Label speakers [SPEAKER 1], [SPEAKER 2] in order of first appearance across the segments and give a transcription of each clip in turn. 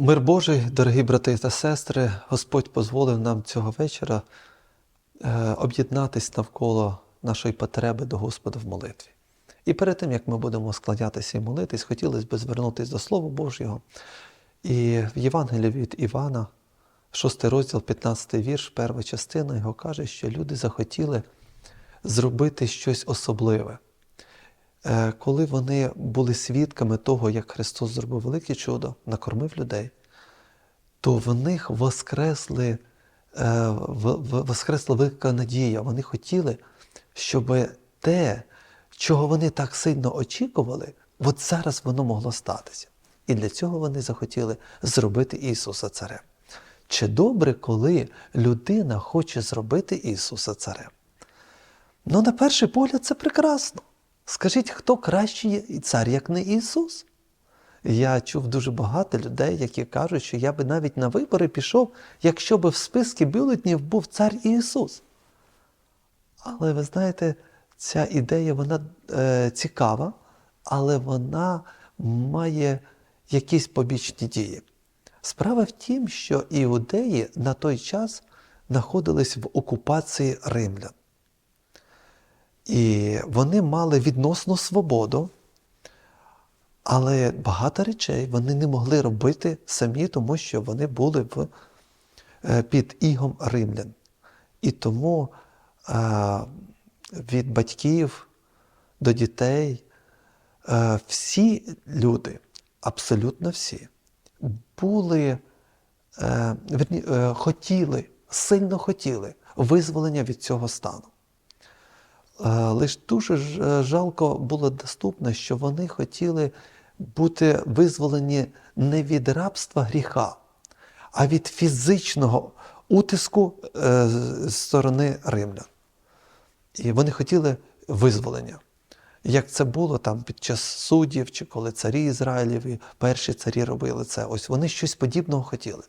[SPEAKER 1] Мир Божий, дорогі брати та сестри, Господь дозволив нам цього вечора е, об'єднатись навколо нашої потреби до Господа в молитві. І перед тим, як ми будемо складатися і молитись, хотілося б звернутися до Слова Божого. І в Євангелії від Івана, 6 розділ, 15 вірш, перша частина його каже, що люди захотіли зробити щось особливе. Е, Коли вони були свідками того, як Христос зробив велике чудо, накормив людей, то в них воскресли, е, воскресла велика надія. Вони хотіли, щоб те, чого вони так сильно очікували, от зараз воно могло статися. І для цього вони захотіли зробити Ісуса царем. Чи добре, коли людина хоче зробити Ісуса царем? Ну, на перший погляд, це прекрасно. Скажіть, хто кращий цар, як не Ісус? Я чув дуже багато людей, які кажуть, що я би навіть на вибори пішов, якщо б в списку бюлетнів був цар Ісус. Але ви знаєте, ця ідея вона е, цікава, але вона має якісь побічні дії. Справа в тім, що іудеї на той час знаходились в окупації римлян. І вони мали відносну свободу, але багато речей вони не могли робити самі, тому що вони були в, е, під ігом римлян. І тому е, від батьків до дітей е, всі люди, абсолютно всі, були, е, е, хотіли, сильно хотіли визволення від цього стану. Лише дуже е, жалко було доступно, що вони хотіли бути визволені не від рабства гріха, а від фізичного утиску е, з сторони римлян. І вони хотіли визволення. Як це було там під час суддів, чи коли царі Ізраїлєві, перші царі робили це. Ось вони щось подібного хотіли.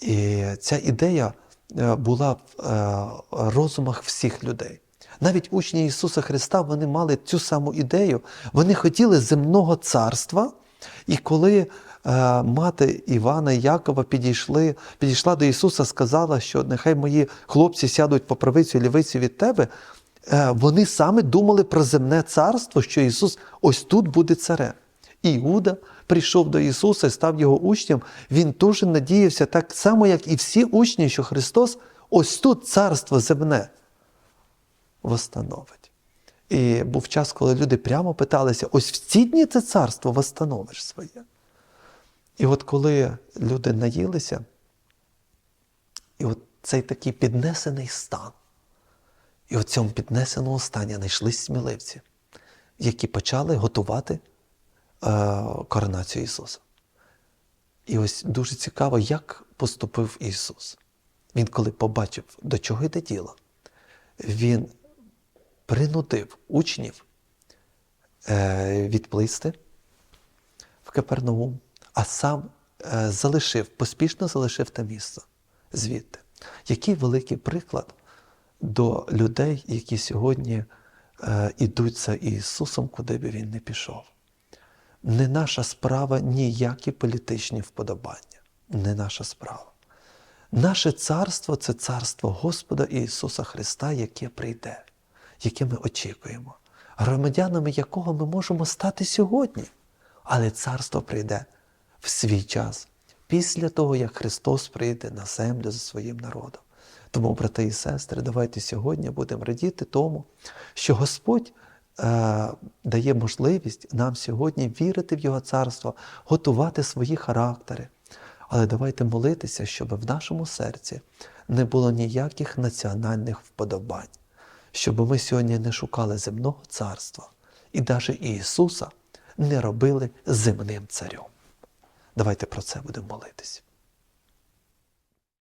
[SPEAKER 1] І ця ідея е, була в е, розумах всіх людей. Навіть учні Ісуса Христа вони мали цю саму ідею. Вони хотіли земного царства, і коли е, мати Івана і Якова підійшли, підійшла до Ісуса, сказала, що нехай мої хлопці сядуть по правицю і від тебе. е, Вони саме думали про земне царство, що Ісус ось тут буде царем. Іуда прийшов до Ісуса і став його учнем. Він теж надіявся так само, як і всі учні, що Христос ось тут царство земне восстановить. І був час, коли люди прямо питалися: ось в ці дні це царство восстановиш своє. І от коли люди наїлися, і от цей такий піднесений стан, і в цьому піднесеному стані знайшлись сміливці, які почали готувати е, коронацію Ісуса. І ось дуже цікаво, як поступив Ісус. Він, коли побачив, до чого йде діло, Він принудив учнів е, відплисти в Капернаум, а сам е, залишив, поспішно залишив те місце звідти. Який великий приклад до людей, які сьогодні е, ідуть за Ісусом, куди би він не пішов. Не наша справа ніякі політичні вподобання. Не наша справа. Наше царство це царство Господа Ісуса Христа, яке прийде, яке ми очікуємо, громадянами якого ми можемо стати сьогодні. Але царство прийде в свій час, після того, як Христос прийде на землю за своїм народом. Тому, брати і сестри, давайте сьогодні будемо радіти тому, що Господь е, дає можливість нам сьогодні вірити в Його царство, готувати свої характери. Але давайте молитися, щоб в нашому серці не було ніяких національних вподобань, щоб ми сьогодні не шукали земного царства і навіть Ісуса не робили земним царем. Давайте про це будемо молитись.